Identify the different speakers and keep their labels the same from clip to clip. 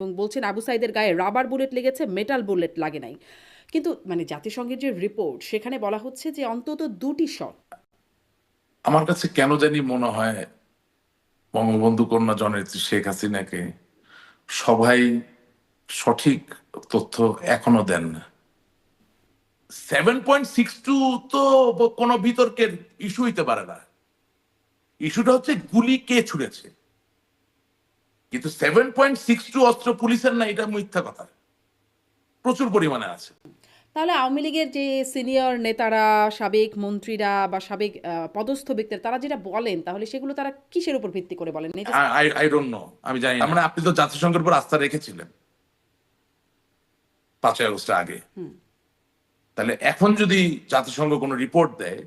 Speaker 1: এবং বলছেন আবু সাইদের গায়ে রাবার বুলেট লেগেছে, মেটাল বুলেট লাগে নাই। কিন্তু মানে জাতিসংঘের যে রিপোর্ট, সেখানে বলা হচ্ছে যে অন্তত দুটি শট।
Speaker 2: আমার কাছে কেন জানি মনে হয় বঙ্গবন্ধু কন্যা জননেত্রী শেখ হাসিনাকে সবাই সঠিক তথ্য এখনও দেন না। সেভেন পয়েন্ট সিক্স টু তো কোনো বিতর্কের ইস্যু হইতে পারে না। ইস্যুটা হচ্ছে গুলি কে ছুড়েছে? কিন্তু সেভেন পয়েন্ট সিক্স টু অস্ত্র পুলিশের না এটা মিথ্যা কথা। প্রচুর পরিমাণে আছে।
Speaker 1: তাহলে আওয়ামী লীগের যে সিনিয়র নেতারা সাবেক মন্ত্রীরা বা সাবেক পদস্থ ব্যক্তিরা তারা যেটা বলেন তাহলে সেগুলো তারা কিসের উপর ভিত্তি করে বলেন?
Speaker 2: আই ডোন্ট নো আমি জানি না। মানে আপনি তো জাতিসংঘের উপর আস্থা রেখেছিলেন। পাঁচই আগস্টের আগে। তাহলে এখন যদি জাতিসংঘ কোনো রিপোর্ট দেয়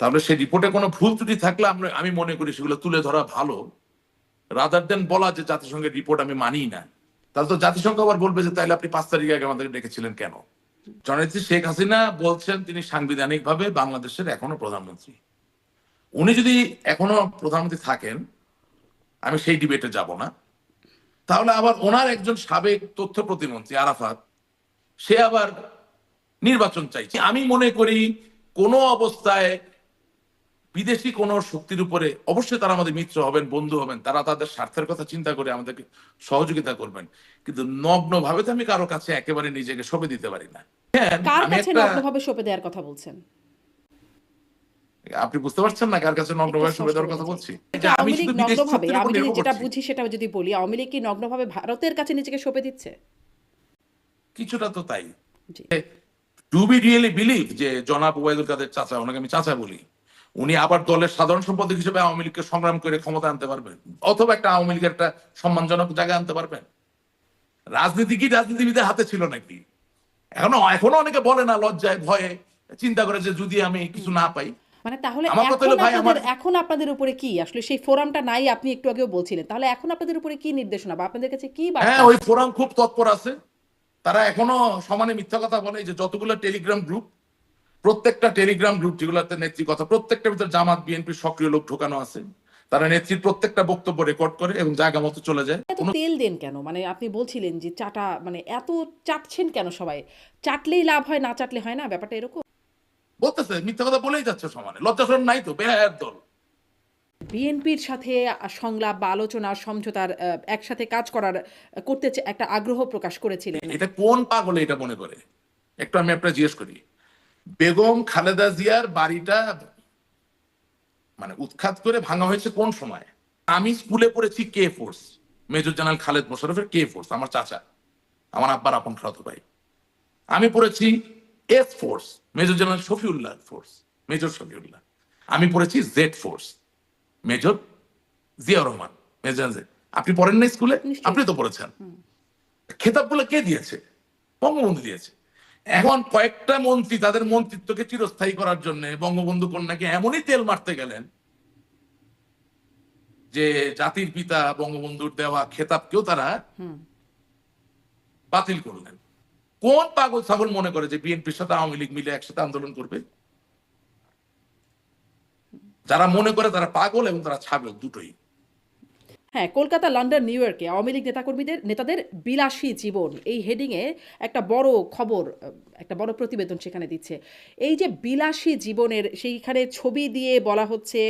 Speaker 2: তাহলে সেই রিপোর্টে কোনো ভুল ত্রুটি থাকলে আমরা আমি মনে করি সেগুলো তুলে ধরা ভালো। রাদার দেন বলা যে জাতিসংঘের রিপোর্ট আমি মানি না, তাহলে তো জাতিসংঘ আবার বলবে যে তাহলে আপনি পাঁচ তারিখ আগে আমাদের ডেকেছিলেন কেন? জননেত্রী শেখ হাসিনা বলছেন তিনি সাংবিধানিকভাবে বাংলাদেশের এখনও প্রধানমন্ত্রী। উনি যদি এখনও প্রধানমন্ত্রী থাকেন, আমি সেই ডিবেটে যাব না। তাহলে আবার ওনার একজন সাবেক তথ্য প্রতিমন্ত্রী আরাফাত, সে আবার নির্বাচন চাইছে। আমি মনে করি কোনো অবস্থায় বিদেশি কোন শক্তির উপরে অবশ্যই তারা আমাদের মিত্র হবেন বন্ধু হবেন তারা তাদের স্বার্থের কথা চিন্তা করে আমাদেরকে সহযোগিতা করবেন। কিন্তু নগ্ন ভাবে তো আমি কারও কাছে একেবারে নিজেকে সঁপে দিতে পারি না। হ্যাঁ,
Speaker 1: কার কাছে নগ্নভাবে সঁপে দেওয়ার কথা বলছেন?
Speaker 2: আপনি বুঝতে পারছেন না কার কাছে নগ্নভাবে সঁপে দেওয়ার কথা বলছি। আমি
Speaker 1: নগ্নভাবে যেটা বুঝি সেটা যদি বলি আওয়ামী লীগ কি নগ্নভাবে ভারতের কাছে নিজেকে সঁপে দিচ্ছে?
Speaker 2: কিছুটা তো তাই। ডু বি রিয়েলি বিলিভ যে জনাব ওবায়দুল কাদের চাচা ওনাকে আমি চাচা বলি? উনি আবার দলের সাধারণ সম্পাদক হিসেবে আওয়ামী লীগকে সংগ্রাম করে ক্ষমতা আনতে পারবেন অথবা একটা আওয়ামী লীগের একটা সম্মানজনক জায়গায় আনতে পারবেন রাজনীতি কি রাজনীতিবিদের হাতে ছিল নাকি? এখনও এখনও অনেকে বলে না লজ্জায় ভয়ে চিন্তা করে যে যদি আমি কিছু না পাই।
Speaker 1: মানে তাহলে এখন আপনাদের উপরে কি? আসলে সেই ফোরামটা নাই আপনি একটু আগেও বলছিলেন। তাহলে এখন আপনাদের উপরে কি নির্দেশনা? বা আপনাদের কাছে কি
Speaker 2: হ্যাঁ ওই ফোরাম খুব তৎপর আছে। তারা এখনও সমানে মিথ্যা কথা বলে যে যতগুলো টেলিগ্রাম গ্রুপ প্রত্যেকটা টেলিগ্রাম গ্রুপ যেগুলোতে নেত্রী কথা প্রত্যেকটার ভিতরে জামাত বিএনপির সক্রিয় লোক ঢোকানো আছে। তারা নেত্রীর প্রত্যেকটা বক্তব্য রেকর্ড করে এবং জায়গা মতো চলে যায়।
Speaker 1: তেল দেন কেন? মানে আপনি বলছিলেন যে চাটা মানে এত চাটছেন কেন সবাই? চাটলেই লাভ হয় না চাটলে হয় না? ব্যাপারটা এরকম?
Speaker 2: বলতেছে মিথ্যা কথা বলেই যাচ্ছে সমানে। নাই তো বেহায়ের দল।
Speaker 1: বিএনপির সাথে সংলাপ বা আলোচনা সমঝোতার একসাথে কাজ করার করতে একটা আগ্রহ প্রকাশ করেছিলেন।
Speaker 2: এটা কোন পাগলে এটা মনে করে? একটু আমি আপনার জিজ্ঞেস করি। বেগম খালেদা জিয়ার বাড়িটা মানে উৎখাত করে ভাঙা হয়েছে কোন সময়? আমি স্কুলে পড়েছি K force major general Khaled মোশারফের K force আমার চাচা আমার আব্বার আপন খালাতো ভাই। আমি পড়েছি S force major general Shafiullah force major Shafiullah. আমি পড়েছি Z force major Zia Rahman major Z আপনি পড়েন না স্কুলে? আপনি তো পড়েছেন। খেতাবগুলো কে দিয়েছে? বঙ্গবন্ধু দিয়েছে। এখন কয়েকটা মন্ত্রী তাদের মন্ত্রিত্বকে চিরস্থায়ী করার জন্য বঙ্গবন্ধু কন্যাকে এমনই তেল মারতে গেলেন যে জাতির পিতা বঙ্গবন্ধুর দেওয়া খেতাবকেও তারা বাতিল করলেন। কোন পাগল ছাগল মনে করে যে বিএনপির সাথে আওয়ামী লীগ মিলে একসাথে আন্দোলন করবে? যারা মনে করে তারা পাগল এবং তারা ছাগল দুটোই।
Speaker 1: হ্যাঁ কলকাতা, লন্ডন, নিউ ইয়র্কে আওয়ামী লীগ নেতাকর্মীদের, নেতাদের বিলাসী জীবন। এই হেডিংয়ে একটা বড় খবর, একটা বড় প্রতিবেদন সেখানে দিচ্ছে। এই যে বিলাসী জীবনের সেইখানে ছবি দিয়ে বলা হচ্ছে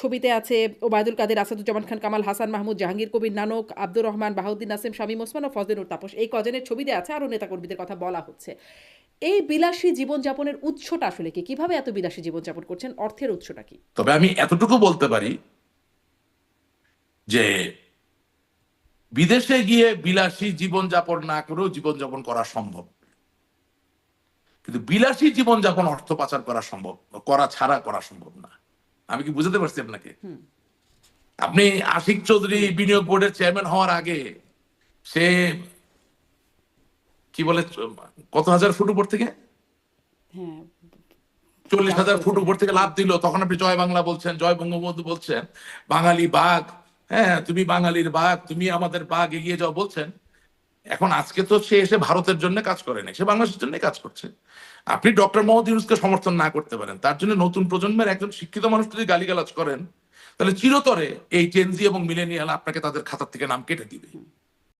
Speaker 1: ছবিতে আছে ওবায়দুল কাদের, আসাদুজ্জামান খান, কামাল হাসান মাহমুদ, জাহাঙ্গীর কবির নানক, আব্দুর রহমান, বাহাউদ্দিন নাসিম, শামীম ওসমান ও ফজলিনুর তাপস। এই কজনের ছবি দেওয়া আছে আরও নেতাকর্মীদের কথা বলা হচ্ছে। এই বিলাসী জীবনযাপনের উৎসটা আসলে কি? কীভাবে এত বিলাসী জীবনযাপন করছেন? অর্থের উৎসটা কি?
Speaker 2: তবে আমি এতটুকু বলতে পারি যে বিদেশে গিয়ে বিলাসী জীবনযাপন না করেও জীবনযাপন করা সম্ভব। কিন্তু বিলাসী জীবনযাপন অর্থ পাচার করা সম্ভব করা ছাড়া করা সম্ভব না। আমি কি বুঝাতে পারছি আপনাকে? আপনি আশিক চৌধুরী বিনিয়োগ বোর্ডের চেয়ারম্যান হওয়ার আগে সে কি বলে কত হাজার ফুট উপর থেকে?
Speaker 1: হ্যাঁ।
Speaker 2: চল্লিশ হাজার ফুট উপর থেকে লাভ দিল। তখন আপনি জয় বাংলা বলছেন জয় বঙ্গবন্ধু বলছেন বাঙালি বাঘ হ্যাঁ তুমি বাঙালির বাঘ, তুমি আমাদের বাঘ, এগিয়ে যাও বলছেন। এখন আজকে তো সে এসে ভারতের জন্য কাজ করে নাই, সে বাংলাদেশের জন্য কাজ করছে। আপনি ডক্টর মোহাম্মদ ইউনুসকে সমর্থন না করতে পারেন, তার জন্য নতুন প্রজন্মের একজন শিক্ষিত মানুষ যদি গালিগালাজ করেন, তাহলে চিরতরে এই জেনজি এবং মিলেনিয়াল আপনাকে তাদের খাতার থেকে নাম কেটে দিবে।